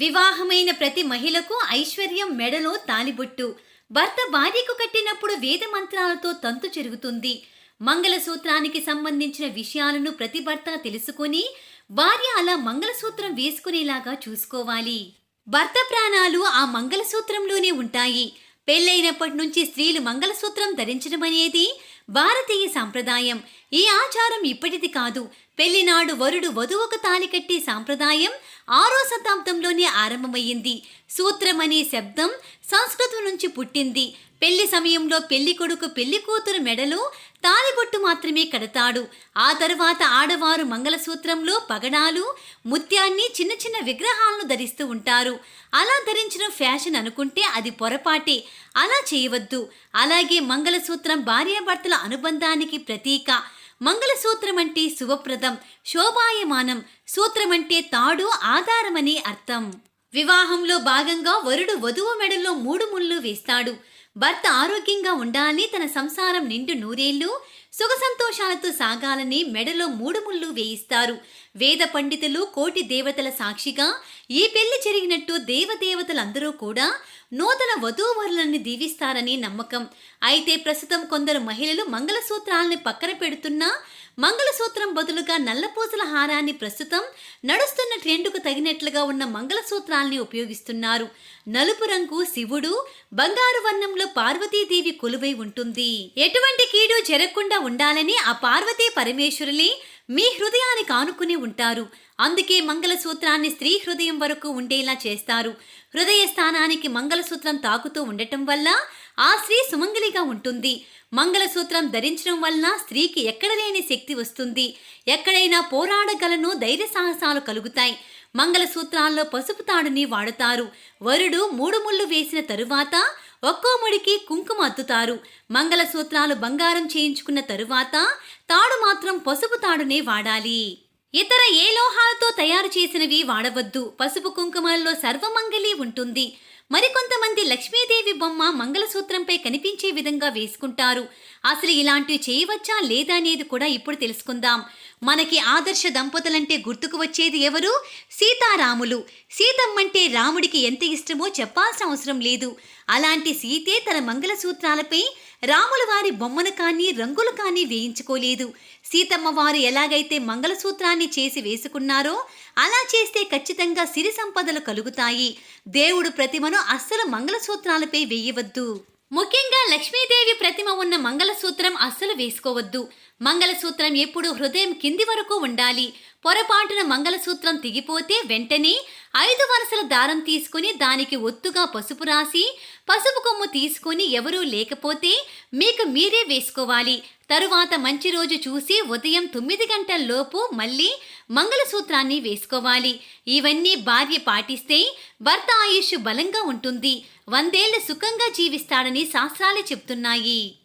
వివాహమైన ప్రతి మహిళకు ఐశ్వర్యం మెడలో తాలిబొట్టు. భర్త భార్యకు కట్టినప్పుడు వేద మంత్రాలతో తంతు చెరుగుతుంది. మంగళసూత్రానికి సంబంధించిన విషయాలను ప్రతి భర్త తెలుసుకొని భార్య అలా మంగళసూత్రం వేసుకునేలాగా చూసుకోవాలి. భర్త ప్రాణాలు ఆ మంగళసూత్రంలోనే ఉంటాయి. పెళ్ళైనప్పటి నుంచి స్త్రీలు మంగళసూత్రం ధరించడం అనేది భారతీయ సాంప్రదాయం. ఈ ఆచారం ఇప్పటిది కాదు. పెళ్ళినాడు వరుడు వధువుకు తాలికట్టే సాంప్రదాయం ఆరో శతాబ్దంలోనే ఆరంభమయ్యింది. సూత్రం అనే శబ్దం సంస్కృతం నుంచి పుట్టింది. పెళ్ళి సమయంలో పెళ్ళి కొడుకు పెళ్ళి కూతురు మెడలో తాలిబొట్టు మాత్రమే కడతాడు. ఆ తర్వాత ఆడవారు మంగళసూత్రంలో పగడాలు ముత్యాన్ని చిన్న చిన్న విగ్రహాలను ధరిస్తూ ఉంటారు. అలా ధరించిన ఫ్యాషన్ అనుకుంటే అది పొరపాటే. అలా చేయవద్దు. అలాగే మంగళసూత్రం భార్యాభర్తల అనుబంధానికి ప్రతీక. మంగళసూత్రం అంటే శుభప్రదం శోభాయమానం. సూత్రం అంటే తాడు ఆధారమని అర్థం. వివాహంలో భాగంగా వరుడు వధువు మెడలో మూడు ముళ్ళు వేస్తాడు. భర్త ఆరోగ్యంగా ఉండాలని తన సంసారం నిండు నూరేళ్ళు సుఖ సంతోషాలతో సాగాలని మెడలో మూడు ముళ్ళు వేయిస్తారు. వేద పండితులు కోటి దేవతల సాక్షిగా ఈ పెళ్ళి జరిగినట్టు దేవదేవతలందరూ కూడా నూతన వధూవరులను దీవిస్తారని నమ్మకం. అయితే ప్రస్తుతం కొందరు మహిళలు మంగళసూత్రాలని పక్కన పెడుతున్నా మంగళసూత్రం బదులుగా నల్లపూసల హారాన్ని ప్రస్తుతం నడుస్తున్న ట్రెండ్కు తగినట్లుగా ఉన్న మంగళసూత్రాల్ని ఉపయోగిస్తున్నారు. నలుపు రంగు శివుడు బంగారు వర్ణంలో పార్వతీదేవి కొలువై ఉంటుంది. ఎటువంటి కీడు జరగకుండా ఉండాలని ఆ పార్వతీ పరమేశ్వరులే మీ హృదయ ఆనుకుని ఉంటారు. అందుకే మంగళసూత్రాన్ని స్త్రీ హృదయం వరకు ఉండేలా చేస్తారు. హృదయ స్థానానికి మంగళసూత్రం తాకుతూ ఉండటం వల్ల ఆ స్త్రీ సుమంగలిగా ఉంటుంది. మంగళసూత్రం ధరించడం వలన స్త్రీకి ఎక్కడ లేని శక్తి వస్తుంది. ఎక్కడైనా పోరాడగలను ధైర్య సాహసాలు కలుగుతాయి. మంగళసూత్రాల్లో పసుపు తాడుని వాడుతారు. వరుడు మూడు ముళ్ళు వేసిన తరువాత ఒక్కో ముడికి కుంకుమ అద్దుతారు. మంగళసూత్రాలు బంగారం చేయించుకున్న తరువాత తాడు మాత్రం పసుపు తాడునే వాడాలి. ఇతర ఏ లోహాలతో తయారు చేసినవి వాడవద్దు. పసుపు కుంకుమల్లో సర్వమంగళి ఉంటుంది. మరికొంతమంది లక్ష్మీదేవి బొమ్మ మంగళసూత్రంపై కనిపించే విధంగా వేసుకుంటారు. అసలు ఇలాంటివి చేయవచ్చా లేదా అనేది కూడా ఇప్పుడు తెలుసుకుందాం. మనకి ఆదర్శ దంపతులంటే గుర్తుకు వచ్చేది ఎవరు? సీతారాములు. సీతమ్మంటే రాముడికి ఎంత ఇష్టమో చెప్పాల్సిన అవసరం లేదు. అలాంటి సీతే తన మంగళసూత్రాలపై రాముల వారి బొమ్మను కానీ రంగులు కానీ వేయించుకోలేదు. సీతమ్మ వారు ఎలాగైతే మంగళసూత్రాన్ని చేసి వేసుకున్నారో అలా చేస్తే ఖచ్చితంగా సిరి సంపదలు కలుగుతాయి. దేవుడు ప్రతిమను అస్సలు మంగళసూత్రాలపై వేయవద్దు. ముఖ్యంగా లక్ష్మీదేవి ప్రతిమ ఉన్న మంగళసూత్రం అస్సలు వేసుకోవద్దు. మంగళసూత్రం ఎప్పుడూ హృదయం కింది వరకు ఉండాలి. పొరపాటున మంగళసూత్రం దిగిపోతే వెంటనే ఐదు వరుసల దారం తీసుకుని దానికి ఒత్తుగా పసుపు రాసి పసుపు కొమ్ము తీసుకుని ఎవరూ లేకపోతే మీకు మీరే వేసుకోవాలి. తరువాత మంచి రోజు చూసి ఉదయం తొమ్మిది గంటల లోపు మళ్ళీ మంగళసూత్రాన్ని వేసుకోవాలి. ఇవన్నీ భార్య పాటిస్తే భర్త ఆయుష్ బలంగా ఉంటుంది. వందేళ్ళు సుఖంగా జీవిస్తాడని శాస్త్రాలు చెప్తున్నాయి.